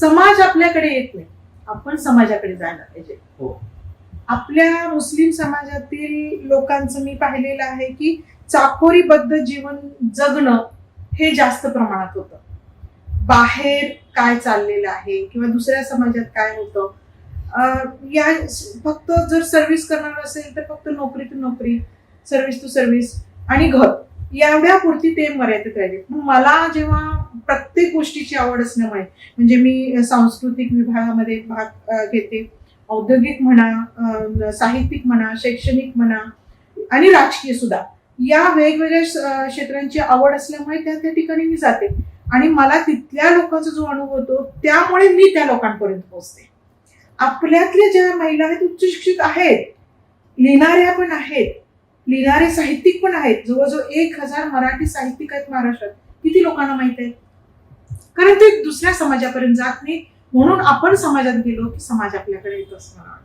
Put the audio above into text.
समाज आपल्याकडे येत नाही. आपण समाजाकडे जायला पाहिजे. हो. आपल्या मुस्लिम समाजातील लोकांचं मी पाहिलेलं आहे की चाकोरीबद्ध जीवन जगणं हे जास्त प्रमाणात होतं. बाहेर काय चाललेलं आहे किंवा दुसऱ्या समाजात काय होतं. या फक्त जर सर्व्हिस करणार असेल तर फक्त नोकरी टू नोकरी सर्व्हिस टू सर्व्हिस आणि घर. एवढ्या पुरती ते मर्यादित राहिले मला जेव्हा प्रत्येक गोष्टीची आवड असल्यामुळे म्हणजे मी सांस्कृतिक विभागामध्ये भाग घेते. औद्योगिक म्हणा साहित्यिक म्हणा शैक्षणिक म्हणा आणि राजकीय सुद्धा. या वेगवेगळ्या क्षेत्रांची आवड असल्यामुळे त्या त्या ठिकाणी मी जाते. आणि मला तिथल्या लोकांचा जो अनुभव होतो त्यामुळे मी त्या लोकांपर्यंत पोहोचते. आपल्यातल्या ज्या महिला आहेत उच्च शिक्षित आहेत लिहिणाऱ्या पण आहेत लिहिणारे साहित्यिक पण आहेत. जवळजवळ एक हजार मराठी साहित्यिक आहेत महाराष्ट्रात. किती लोकांना माहीत आहे? कारण ते दुसऱ्या समाजापर्यंत जात नाही म्हणून आपण समाजात गेलो की समाज आपल्याकडे येत असणार.